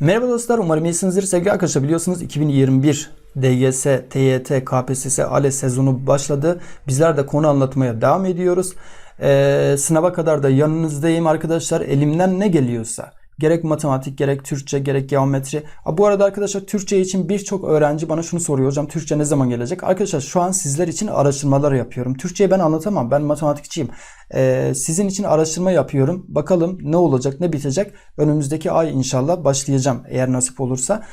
Merhaba dostlar, umarım iyisinizdir. Sevgili arkadaşlar biliyorsunuz 2021 DGS, TYT, KPSS, ALES sezonu başladı. Bizler de konu anlatmaya devam ediyoruz. Ee, sınava kadar da yanınızdayım arkadaşlar. Elimden ne geliyorsa gerek matematik, gerek Türkçe, gerek geometri. Ha, bu arada arkadaşlar Türkçe için birçok öğrenci bana şunu soruyor. Hocam Türkçe ne zaman gelecek? Arkadaşlar şu an sizler için araştırmalar yapıyorum. Türkçeyi ben anlatamam. Ben matematikçiyim. Ee, sizin için araştırma yapıyorum. Bakalım ne olacak, ne bitecek. Önümüzdeki ay inşallah başlayacağım eğer nasip olursa.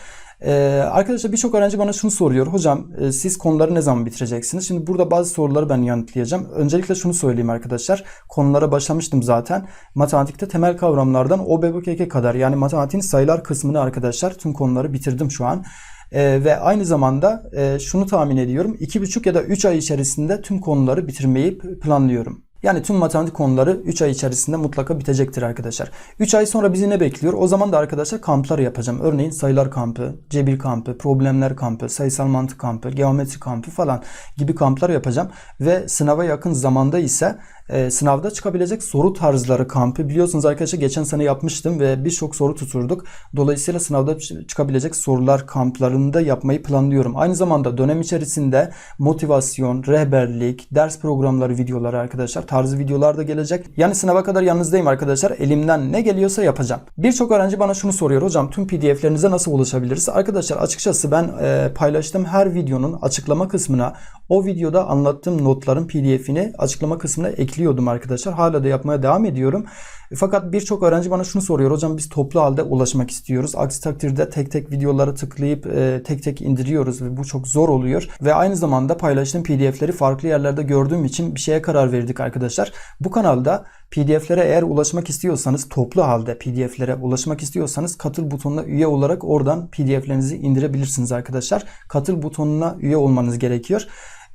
Ee, arkadaşlar birçok öğrenci bana şunu soruyor. Hocam e, siz konuları ne zaman bitireceksiniz? Şimdi burada bazı soruları ben yanıtlayacağım. Öncelikle şunu söyleyeyim arkadaşlar. Konulara başlamıştım zaten. Matematikte temel kavramlardan OBBKK kadar yani matematiğin sayılar kısmını arkadaşlar tüm konuları bitirdim şu an. Ee, ve aynı zamanda e, şunu tahmin ediyorum. 2,5 ya da 3 ay içerisinde tüm konuları bitirmeyi planlıyorum. Yani tüm matematik konuları 3 ay içerisinde mutlaka bitecektir arkadaşlar. 3 ay sonra bizi ne bekliyor? O zaman da arkadaşlar kamplar yapacağım. Örneğin sayılar kampı, cebir kampı, problemler kampı, sayısal mantık kampı, geometri kampı falan gibi kamplar yapacağım. Ve sınava yakın zamanda ise e, sınavda çıkabilecek soru tarzları kampı. Biliyorsunuz arkadaşlar geçen sene yapmıştım ve birçok soru tuturduk. Dolayısıyla sınavda çıkabilecek sorular kamplarında yapmayı planlıyorum. Aynı zamanda dönem içerisinde motivasyon, rehberlik, ders programları videoları arkadaşlar tarzı videolar da gelecek. Yani sınava kadar yanınızdayım arkadaşlar. Elimden ne geliyorsa yapacağım. Birçok öğrenci bana şunu soruyor. Hocam tüm pdf'lerinize nasıl ulaşabiliriz? Arkadaşlar açıkçası ben e, paylaştığım her videonun açıklama kısmına o videoda anlattığım notların pdf'ini açıklama kısmına ekliyordum arkadaşlar. Hala da yapmaya devam ediyorum. Fakat birçok öğrenci bana şunu soruyor. Hocam biz toplu halde ulaşmak istiyoruz. Aksi takdirde tek tek videoları tıklayıp e, tek tek indiriyoruz ve bu çok zor oluyor. Ve aynı zamanda paylaştığım pdf'leri farklı yerlerde gördüğüm için bir şeye karar verdik arkadaşlar. Bu kanalda pdf'lere eğer ulaşmak istiyorsanız toplu halde pdf'lere ulaşmak istiyorsanız katıl butonuna üye olarak oradan pdf'lerinizi indirebilirsiniz arkadaşlar. Katıl butonuna üye olmanız gerekiyor.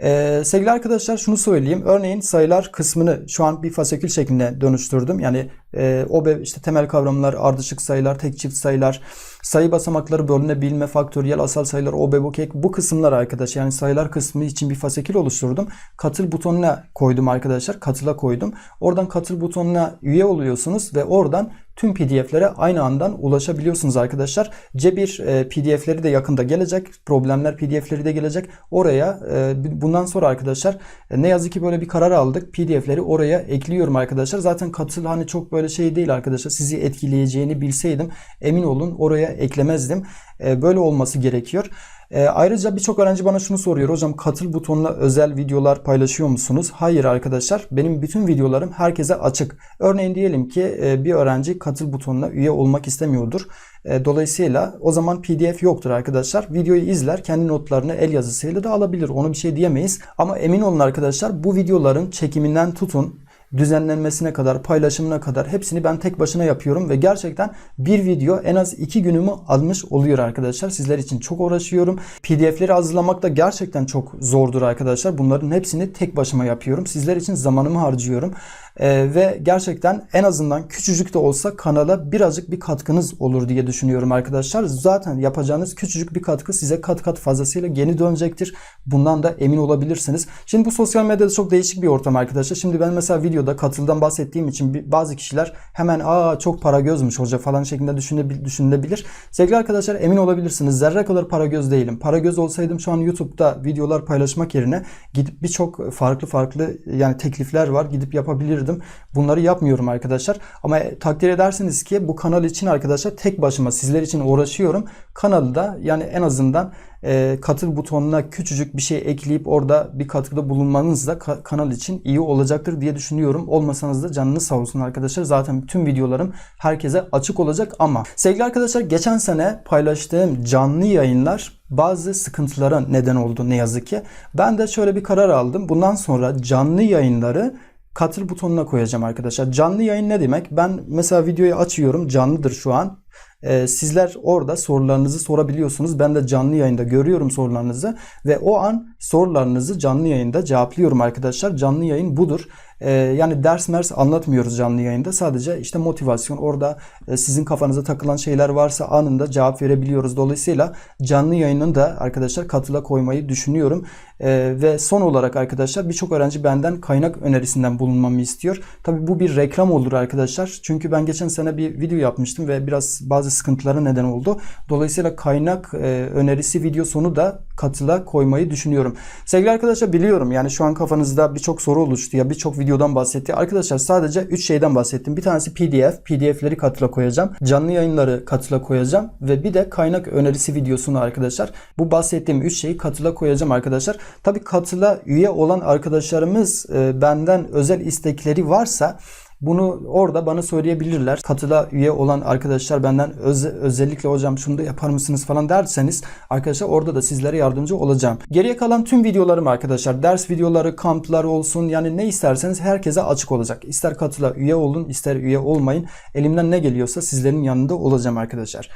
Ee, sevgili arkadaşlar şunu söyleyeyim. Örneğin sayılar kısmını şu an bir fasikül şeklinde dönüştürdüm. Yani e, OBE işte temel kavramlar, ardışık sayılar, tek çift sayılar, sayı basamakları bölünebilme, faktöriyel, asal sayılar, OBE, BOKEK bu kısımlar arkadaşlar. Yani sayılar kısmı için bir fasikül oluşturdum. Katıl butonuna koydum arkadaşlar. Katıla koydum. Oradan katıl butonuna üye oluyorsunuz ve oradan tüm pdf'lere aynı andan ulaşabiliyorsunuz arkadaşlar. Cebir e, pdf'leri de yakında gelecek. Problemler pdf'leri de gelecek. Oraya e, bundan sonra arkadaşlar e, ne yazık ki böyle bir karar aldık. pdf'leri oraya ekliyorum arkadaşlar. Zaten katıl hani çok böyle şey değil arkadaşlar. Sizi etkileyeceğini bilseydim emin olun oraya eklemezdim. E, böyle olması gerekiyor. E, ayrıca birçok öğrenci bana şunu soruyor. Hocam katıl butonuna özel videolar paylaşıyor musunuz? Hayır arkadaşlar. Benim bütün videolarım herkese açık. Örneğin diyelim ki e, bir öğrenci katıl butonuna üye olmak istemiyordur. E, dolayısıyla o zaman pdf yoktur arkadaşlar. Videoyu izler kendi notlarını el yazısıyla da alabilir. Onu bir şey diyemeyiz. Ama emin olun arkadaşlar bu videoların çekiminden tutun düzenlenmesine kadar, paylaşımına kadar hepsini ben tek başına yapıyorum ve gerçekten bir video en az iki günümü almış oluyor arkadaşlar. Sizler için çok uğraşıyorum. PDF'leri hazırlamak da gerçekten çok zordur arkadaşlar. Bunların hepsini tek başıma yapıyorum. Sizler için zamanımı harcıyorum. Ee, ve gerçekten en azından küçücük de olsa kanala birazcık bir katkınız olur diye düşünüyorum arkadaşlar. Zaten yapacağınız küçücük bir katkı size kat kat fazlasıyla geri dönecektir. Bundan da emin olabilirsiniz. Şimdi bu sosyal medyada çok değişik bir ortam arkadaşlar. Şimdi ben mesela videoda katıldan bahsettiğim için bazı kişiler hemen aa çok para gözmüş hoca falan şeklinde düşünülebilir. Sevgili arkadaşlar emin olabilirsiniz. Zerre kadar para göz değilim. Para göz olsaydım şu an YouTube'da videolar paylaşmak yerine gidip birçok farklı farklı yani teklifler var. Gidip yapabilirdim yapabilirdim. Bunları yapmıyorum arkadaşlar. Ama takdir edersiniz ki bu kanal için arkadaşlar tek başıma sizler için uğraşıyorum. Kanalı da yani en azından e, katıl butonuna küçücük bir şey ekleyip orada bir katkıda bulunmanız da ka- kanal için iyi olacaktır diye düşünüyorum. Olmasanız da canınız sağ olsun arkadaşlar. Zaten tüm videolarım herkese açık olacak ama sevgili arkadaşlar geçen sene paylaştığım canlı yayınlar bazı sıkıntılara neden oldu ne yazık ki. Ben de şöyle bir karar aldım. Bundan sonra canlı yayınları katıl butonuna koyacağım arkadaşlar. Canlı yayın ne demek? Ben mesela videoyu açıyorum. Canlıdır şu an. Ee, sizler orada sorularınızı sorabiliyorsunuz. Ben de canlı yayında görüyorum sorularınızı ve o an sorularınızı canlı yayında cevaplıyorum arkadaşlar. Canlı yayın budur. E, yani ders mers anlatmıyoruz canlı yayında. Sadece işte motivasyon orada e, sizin kafanıza takılan şeyler varsa anında cevap verebiliyoruz. Dolayısıyla canlı yayının da arkadaşlar katıla koymayı düşünüyorum. E, ve son olarak arkadaşlar birçok öğrenci benden kaynak önerisinden bulunmamı istiyor. Tabii bu bir reklam olur arkadaşlar. Çünkü ben geçen sene bir video yapmıştım ve biraz bazı sıkıntılara neden oldu. Dolayısıyla kaynak e, önerisi video sonu da katıla koymayı düşünüyorum. Sevgili arkadaşlar biliyorum yani şu an kafanızda birçok soru oluştu ya birçok videodan bahsetti. Arkadaşlar sadece 3 şeyden bahsettim. Bir tanesi PDF. PDF'leri katıla koyacağım. Canlı yayınları katıla koyacağım ve bir de kaynak önerisi videosunu arkadaşlar. Bu bahsettiğim 3 şeyi katıla koyacağım arkadaşlar. Tabii katıla üye olan arkadaşlarımız e, benden özel istekleri varsa bunu orada bana söyleyebilirler. Katıla üye olan arkadaşlar benden öze- özellikle hocam şunu da yapar mısınız falan derseniz arkadaşlar orada da sizlere yardımcı olacağım. Geriye kalan tüm videolarım arkadaşlar ders videoları, kamplar olsun yani ne isterseniz herkese açık olacak. İster katıla üye olun ister üye olmayın. Elimden ne geliyorsa sizlerin yanında olacağım arkadaşlar.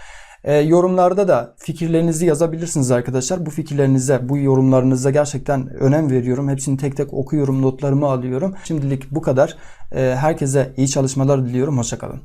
E, yorumlarda da fikirlerinizi yazabilirsiniz arkadaşlar. Bu fikirlerinize, bu yorumlarınıza gerçekten önem veriyorum. Hepsini tek tek okuyorum, notlarımı alıyorum. Şimdilik bu kadar. E, herkese iyi çalışmalar diliyorum. Hoşçakalın.